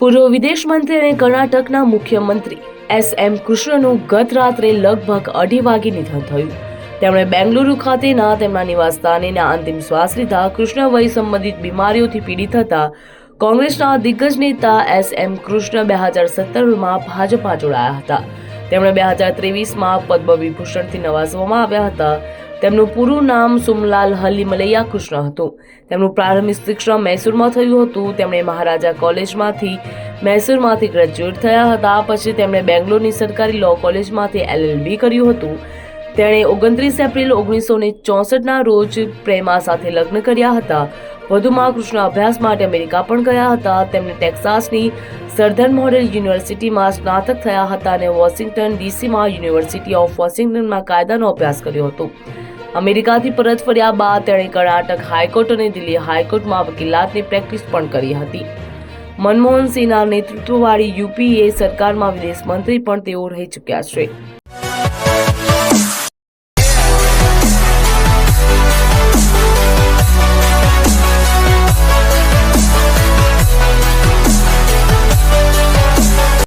પૂર્વ વિદેશ મંત્રી અને કર્ણાટકના મુખ્યમંત્રી એસ એમ કૃષ્ણનું ગત રાત્રે લગભગ અઢી વાગે નિધન થયું. તેમણે બેંગલુરુ ખાતેના તેમના નિવાસસ્થાનેના અંતિમ શ્વાસ લીધા. કૃષ્ણ વય સંબંધિત બીમારીઓથી પીડિત હતા કોંગ્રેસના દિગ્ગજ નેતા એસ એમ કૃષ્ણ બે હજાર સત્તરમાં ભાજપમાં જોડાયા હતા. તેમણે બે હજાર ત્રેવીસમાં પદ્મ વિભૂષણથી નવાજવામાં આવ્યા હતા. તેમનું પૂરું નામ સુમલાલ હલીમલૈયા કૃષ્ણ હતું. તેમનું પ્રારંભિક શિક્ષણ મૈસૂરમાં થયું હતું. તેમણે મહારાજા કોલેજમાંથી મૈસૂરમાંથી ગ્રેજ્યુએટ થયા હતા. પછી તેમણે બેંગ્લોરની સરકારી લો કોલેજમાંથી એલએલબી કર્યું હતું. તેણે ઓગણત્રીસ એપ્રિલ ઓગણીસો ને ચોસઠના રોજ પ્રેમા સાથે લગ્ન કર્યા હતા. વધુમાં કૃષ્ણ અભ્યાસ માટે અમેરિકા પણ ગયા હતા. તેમણે ટેક્સાસની સર્ધન મોડેલ યુનિવર્સિટીમાં સ્નાતક થયા હતા અને વોશિંગ્ટન ડીસીમાં યુનિવર્સિટી ઓફ વોશિંગ્ટનમાં કાયદાનો અભ્યાસ કર્યો હતો. અમેરિકાથી પરત ફર્યા બાદ તેણે કર્ણાટક હાઈકોર્ટ અને દિલ્હી હાઈકોર્ટમાં વકીલાતની પ્રેક્ટિસ પણ કરી હતી. મનમોહન સિંહના નેતૃત્વવાળી યુપીએ સરકારમાં વિદેશ મંત્રી પણ તેઓ રહી ચૂક્યા છે.